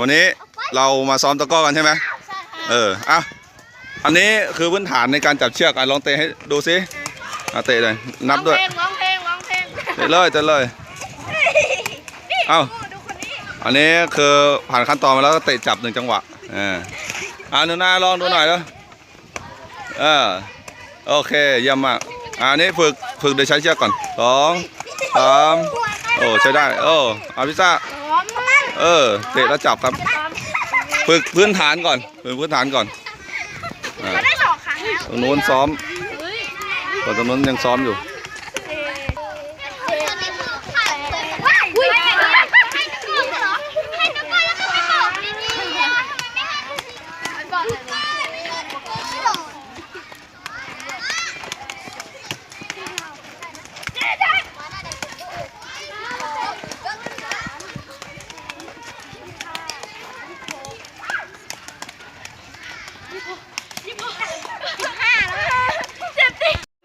วันนี้เรามาซ้อมตะกร้อกันใช่ไหมใช่ค่ะเอออะอันนี้คือพื้นฐานในการจับเชือกอะลองเตะให้ดูสิอะเตะเลยนับด้วยร้องเพลงร้องเพลงร้องเพลงเตะเลยเตะเลยเอ้าดูคนนี้อันนี้คือผ่านขั้นตอนมาแล้วก็เตะจับหนึ่งจังหวะเอออ่าหนูนาลองดูหน่อยแล้วเออโอเคเยี่ยมมากอะอันนี้ฝึกฝึกโดยใช้เชือกก่อนสองสามโอ้ใช้ได้โอ้เอาพิซซ่าพร้อมมัน เออ เตะแล้วจับครับ ฝึกพื้นฐานก่อน ฝึกพื้นฐานก่อนอ่าได้สองครั้งแล้วตรงนู้นซ้อมตอนตรงนู้นยังซ้อมอยู่อุ้ยให้ตะกร้อเหรอให้ตะกร้อแล้วก็ไม่บอกดีๆทำไมไม่ให้ไม่บอกเลย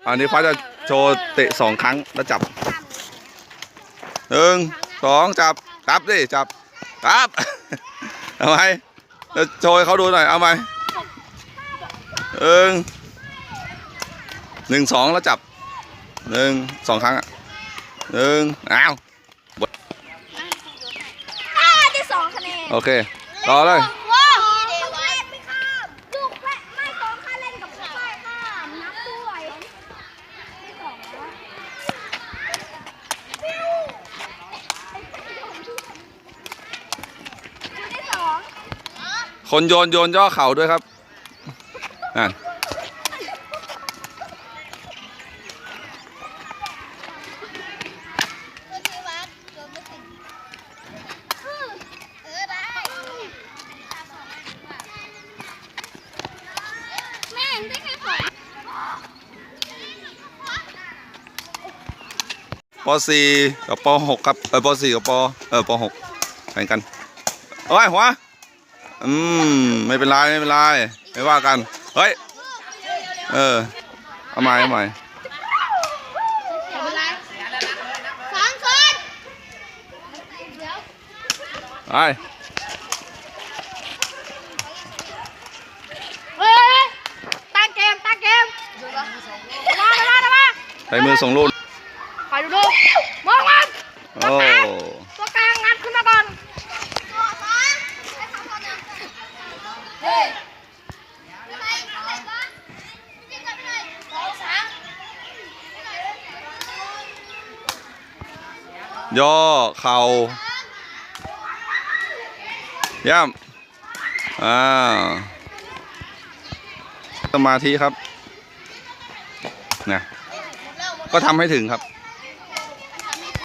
อันนี้ฟ้าจะโชว์เตะสองครั้งแล้วจับหนึ่งสองจับจับดิจับจับเอาไหมแล้วโชว์ให้เขาดูหน่อยเอาไหมหนึ่งหนึ่งสองแล้วจับหนึ่งสองครั้งอะหนึ่งอ้าวห้าได้สองคะแนนโอเคต่อเลย ว้าวไม่ข้ามลูกแม่ไม่สองค่าเล่นกับไม่ข้ามนับด้วยไม่สองแล้วได้สอง คนโยนโยนย่อเข่าด้วยครับนั่นปสี่กับปหกครับ เออปสี่กับป เออปหกแข่งกันเอ้ยหัว อืมไม่เป็นไรไม่เป็นไรไม่ว่ากัน เฮ้ย เออ เอาใหม่เอาใหม่สองคนไปเฮ้ยตั้งเกมตั้งเกมมาเวลาเวลาใช้มือส่งลูกคอยดูดูมองมันโอ้ ตัวกลางงัดขึ้นมาก่อนเฮ้ย ย่อเข่าย่ำอ่าสมาธิครับนะก็ทำให้ถึงครับ